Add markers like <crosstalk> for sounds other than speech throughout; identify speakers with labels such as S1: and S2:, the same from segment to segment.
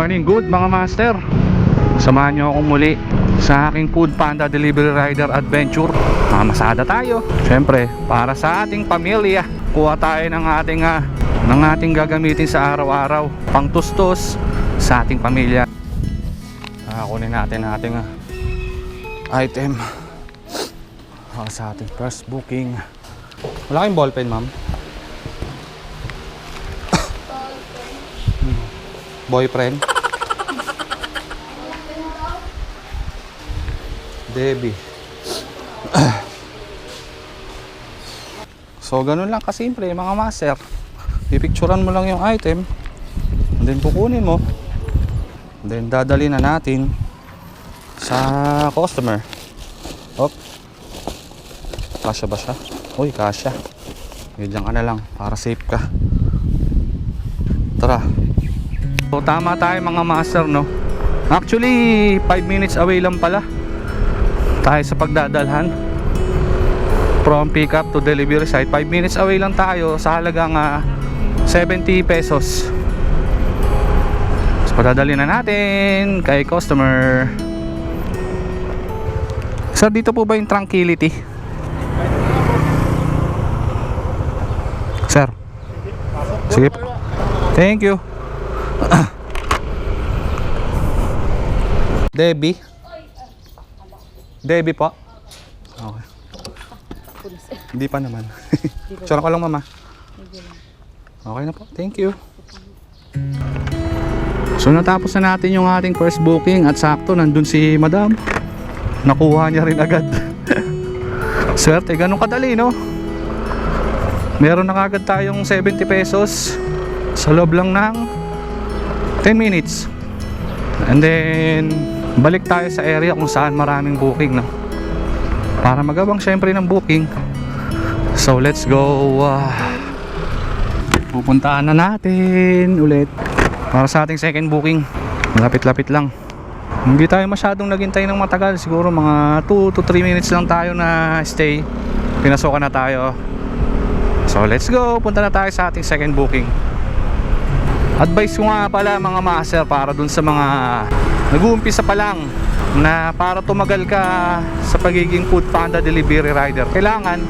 S1: morning, good mga master. Samahan nyo akong muli sa aking Food Panda Delivery Rider Adventure. Mamasada tayo. Siyempre, para sa ating pamilya Kuha tayo ng ating, ah, ng ating gagamitin sa araw-araw. Pangtustos sa ating pamilya. Ah, Kunin natin ating ah, item. Ah, Sa ating first booking. Wala kayong ballpen ma'am? Boyfriend? Debbie. so, ganun lang kasimple mga master. Pipicturan mo lang yung item. And then kukunin mo. And then dadali na natin sa customer. Hop. Kasya ba siya? Uy, kasya. Ganyan ka na lang para safe ka. Tara. So tama tayo mga master no. Actually 5 minutes away lang pala tayo sa pagdadalhan from pick up to delivery site. 5 minutes away lang tayo sa halagang ah, 70 pesos. So padadali na natin kay customer. Sir dito po ba yung tranquility? Sir. Sige. Thank you <coughs> Debbie? Debbie po? Okay. Hindi pa naman. <laughs> Tsura ko lang mama. Okay na po. Thank you. So natapos na natin yung ating first booking at sakto nandun si madam. Nakuha niya rin agad. <laughs> Swerte, ganun kadali no? Meron na agad tayong 70 pesos sa loob lang ng 10 minutes. And then, balik tayo sa area kung saan maraming booking, no? Para magabang syempre ng booking. So, let's go. ah. pupuntaan na natin ulit. Para sa ating second booking. Malapit-lapit lang. Hindi tayo masyadong naghintay ng matagal. Siguro mga 2 to 3 minutes lang tayo na stay. Pinasokan na tayo. So, let's go. Punta na tayo sa ating second booking. Advice ko nga pala mga master para dun sa mga nag-uumpisa pa lang na para tumagal ka sa pagiging food panda delivery rider kailangan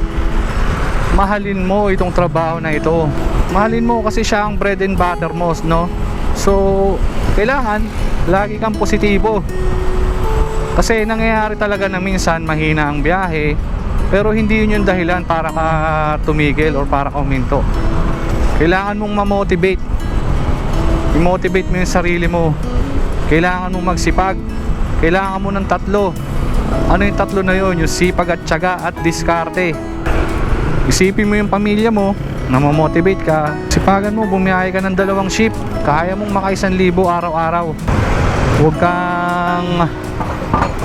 S1: mahalin mo itong trabaho na ito. Mahalin mo kasi siya ang bread and butter mo no? So kailangan lagi kang positibo. Kasi nangyayari talaga na minsan mahina ang biyahe pero hindi yun yung dahilan para ka tumigil or para ka kailangan mong ma-motivate i-motivate mo yung sarili mo. Kailangan mong magsipag. Kailangan mo ng tatlo. Ano yung tatlo na yun? Yung sipag at tiyaga at diskarte. Isipin mo yung pamilya mo. Na mamotivate ka. Sipagan mo bumiyahe ka ng dalawang ship. Kaya mong maka isang libo araw-araw. Huwag kang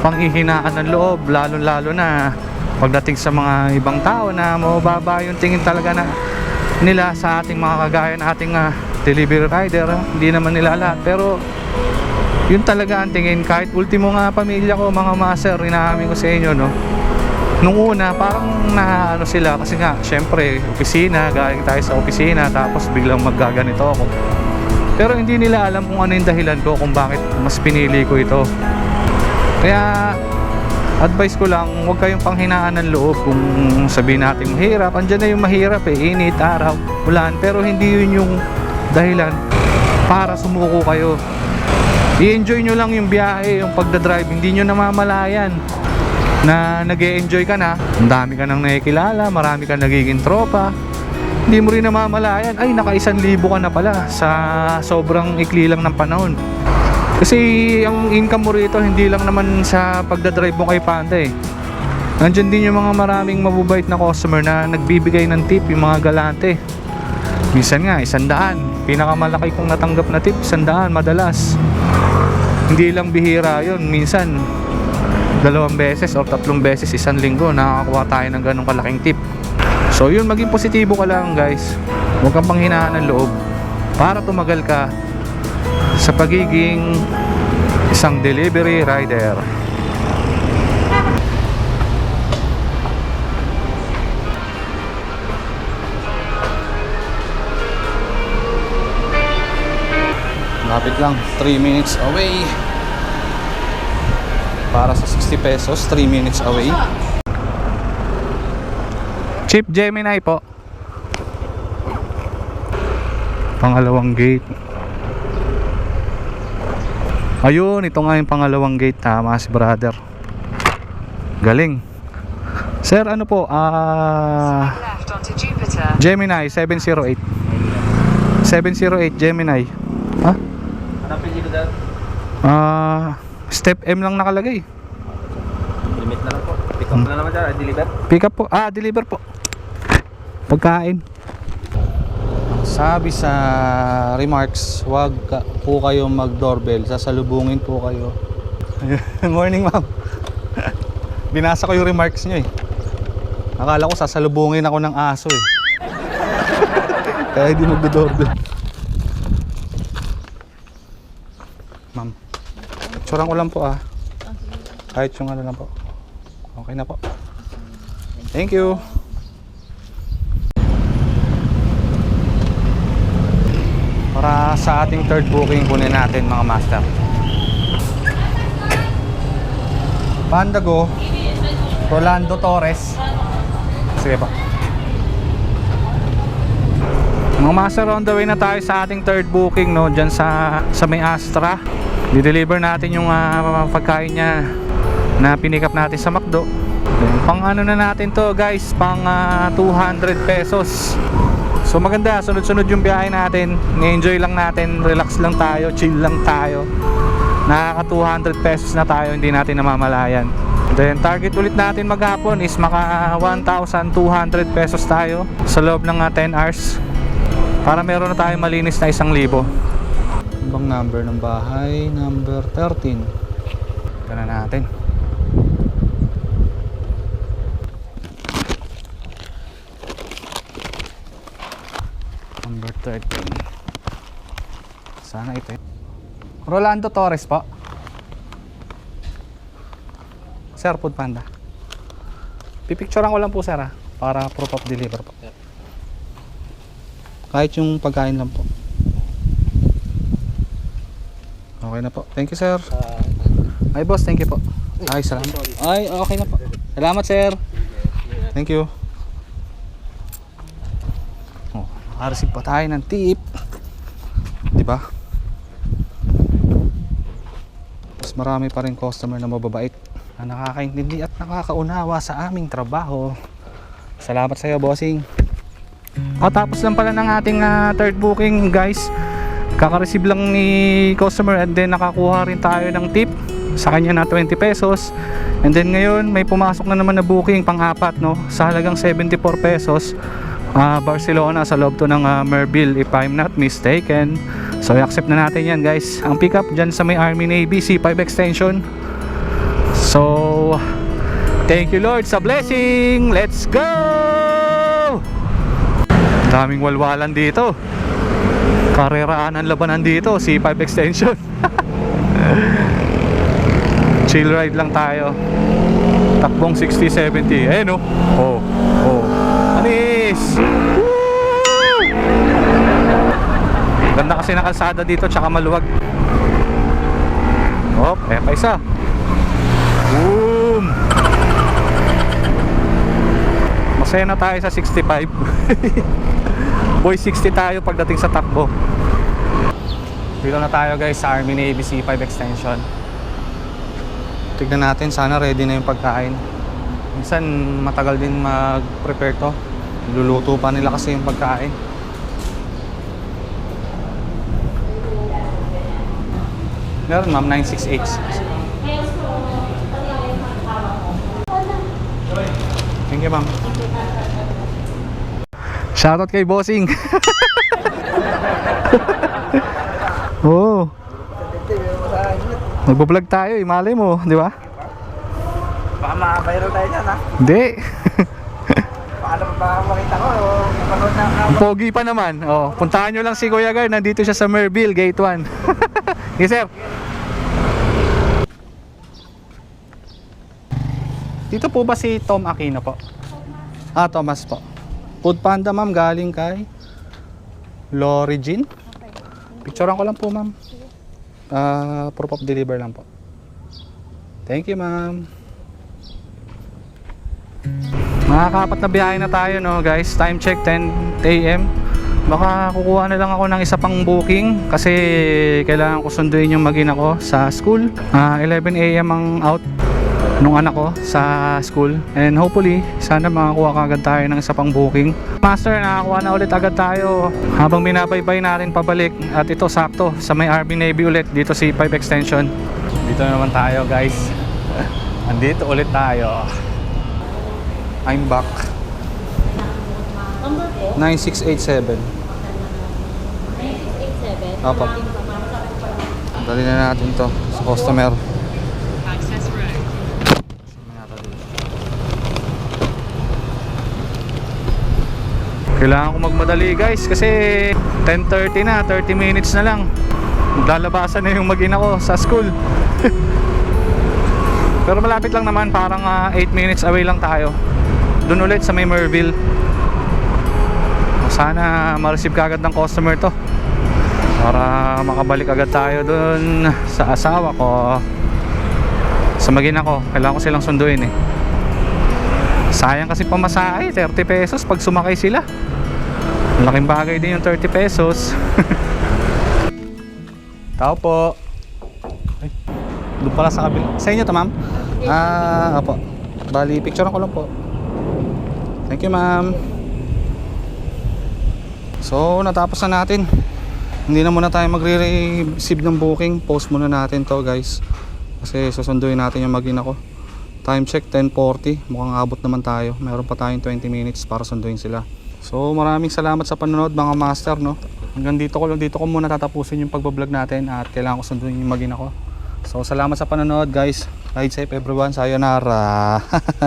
S1: panghihinaan ng loob lalo lalo na pagdating sa mga ibang tao na mababa yung tingin talaga na nila sa ating mga kagaya na ating ah, delivery rider hindi naman nila lahat. Pero yun talaga ang tingin. Kahit ultimo nga pamilya ko mga master inamin ko sa inyo no? Nung una parang na ano sila. Kasi nga syempre opisina galing tayo sa opisina tapos biglang maggaganito ako. Pero hindi nila alam kung ano yung dahilan ko kung bakit mas pinili ko ito. Kaya advice ko lang huwag kayong panghinaan ng loob kung sabihin natin mahirap. Andyan na yung mahirap eh. Init, araw, ulan. Pero hindi yun yung dahilan para sumuko kayo. I-enjoy nyo lang yung biyahe yung pagdadrive. Hindi nyo namamalayan na nag enjoy ka na. Ang dami ka nang nakikilala marami ka nagiging tropa. Hindi mo rin namamalayan. Ay naka isang libo ka na pala sa sobrang ikli lang ng panahon. Kasi ang income mo rito hindi lang naman sa pagdadrive mo kay Panda eh. Nandiyan din yung mga maraming mabubait na customer na nagbibigay ng tip yung mga galante. Minsan nga, isandaan. Pinakamalaki kong natanggap na tip, isandaan madalas. Hindi lang bihira yon Minsan, dalawang beses o tatlong beses isang linggo nakakakuha tayo ng ganong kalaking tip. So yun, maging positibo ka lang guys. Huwag kang panghinaan ng loob para tumagal ka sa pagiging isang delivery rider. Kapit lang, 3 minutes away. Para sa 60 pesos, 3 minutes away. Chip Gemini po. Pangalawang gate. Ayun, ito nga yung pangalawang gate. Tama si brother. Galing. Sir, ano po? Ah...
S2: Jupiter.
S1: Gemini 708. 708 Gemini. Ha?
S3: Anong pili ko dahil?
S1: Ah, step M lang nakalagay.
S3: Limit na lang po. Pick up na naman dyan. Deliver.
S1: Pick up po. Ah, deliver po. Pagkain. Sabi sa remarks, wag ka, po kayo mag-doorbell. Sasalubungin po kayo. <laughs> Morning, ma'am. <laughs> Binasa ko yung remarks niyo eh. Akala ko sasalubungin ako ng aso eh. <laughs> Kaya hindi magdo-doorbell. Picturean ko lang po ah. Kahit yung ano lang po. Okay na po. Thank you. Para sa ating third booking, kunin natin mga master. Pandago, Rolando Torres. Sige pa. Mga master, on the way na tayo sa ating third booking no, dyan sa, sa may Astra. Di-deliver natin yung ah, pagkain niya na pinikap natin sa McDo. Then, pang ano na natin to guys, pang ah, 200 pesos. So maganda, sunod-sunod yung biyahe natin. Ni-enjoy lang natin, relax lang tayo, chill lang tayo. Nakaka 200 pesos na tayo, hindi natin namamalayan. Then target ulit natin maghapon is maka 1,200 pesos tayo sa loob ng ah, 10 hours. Para meron na tayo malinis na isang libo. Ibang number ng bahay, number 13. Ito na natin. Number 13. Sana ito eh. Rolando Torres po. Sir, Food Panda. Pipicturean ko lang po sir ah, para proof of deliver po. Kahit yung pagkain lang po. Okay na po. Thank you sir. Ay boss, thank you po. Ay, salamat. Ay, okay na po. Salamat sir. Thank you. Oh, nakareceive pa tayo ng tip. Di ba? Mas marami pa rin customer na mababait na nakakaintindi at nakakaunawa sa aming trabaho. Salamat sa iyo, bossing. O, tapos lang pala ng ating ah, third booking, guys. Kaka-receive lang ni customer and then nakakuha rin tayo ng tip sa kanya na 20 pesos. And then ngayon, may pumasok na naman na booking pang-apat, no? Sa halagang 74 pesos. Ah, Barcelona sa loob to ng ah, Merville if I'm not mistaken. So i-accept na natin yan guys. Ang pick up dyan sa may Army Navy C5 extension. So thank you Lord sa blessing. Let's go! Daming walwalan dito. Kareraan ang labanan dito, C5 extension. <laughs> Chill ride lang tayo. Takbong 60-70. Eh no? Oh, oh. Anis! Woo! Ganda kasi ng kalsada dito tsaka maluwag. Hop, eh pa isa. Boom! Masaya na tayo sa 65. <laughs> Boy 60 tayo pagdating sa takbo. Dito na tayo guys sa Army Navy C5 extension. Tignan natin, sana ready na yung pagkain. Minsan matagal din mag-prepare to. Luluto pa nila kasi yung pagkain. Meron ma'am, 968. Thank you ma'am. Shoutout kay Bossing. <laughs> Oo. Magbablog tayo, eh, malay mo, di ba?
S3: Baka ma-viral tayo dyan ha.
S1: Hindi. <laughs>
S3: Baka naman baka makita ko. o Napanood na
S1: Ang Pogi pa naman. Oh, puntahan nyo lang si Kuya Gar, nandito siya sa Merville, Gate 1. <laughs> yes, sir. Dito po ba si Tom Aquino po? Ah, Thomas po. Food Panda, ma'am, galing kay Lorigin. Picturean ko lang po, ma'am. Ah, proof of deliver lang po. Thank you, ma'am. Makakapat na biyahe na tayo, no, guys. Time check 10 a.m. Baka kukuha na lang ako ng isa pang booking kasi kailangan ko sunduin yung magina ko sa school. Ah, 11 a.m. ang out nung anak ko sa school. And hopefully sana makakuha kagad tayo ng isa pang booking. Master nakakuha na ulit agad tayo. Habang binabaybay natin pabalik at ito sakto sa may RB Navy ulit dito si 5 extension. Dito na naman tayo guys. <laughs> Andito ulit tayo. I'm back.
S2: Number po,
S1: 9687
S2: 9687.
S1: Apo. dali na natin to sa customer Kailangan ko magmadali guys kasi 10.30 na, 30 minutes na lang. Lalabasan na yung magina ko sa school. <laughs> Pero malapit lang naman, parang 8 minutes away lang tayo. Doon ulit sa may Merville. Sana ma-receive kagad ng customer to. Para makabalik agad tayo doon sa asawa ko. Sa magina ko, kailangan ko silang sunduin eh. Sayang kasi pamasahe, 30 pesos pag sumakay sila. Malaking bagay din yung 30 pesos. <laughs> Tao po. Ay, doon pala sa kabila. Sa inyo to, ma'am? Ah, opo. Bali, picture ko lang po. Thank you, ma'am. So, natapos na natin. Hindi na muna tayo magre-receive ng booking. Post muna natin to, guys. Kasi susunduin natin yung magina ko. Time check 10.40 Mukhang abot naman tayo. Meron pa tayong 20 minutes para sunduin sila. So maraming salamat sa panonood mga master no? Hanggang dito ko dito ko muna tatapusin yung pagbablog natin At kailangan ko sunduin yung magina ko So salamat sa panonood guys. Ride safe everyone. Sayonara <laughs>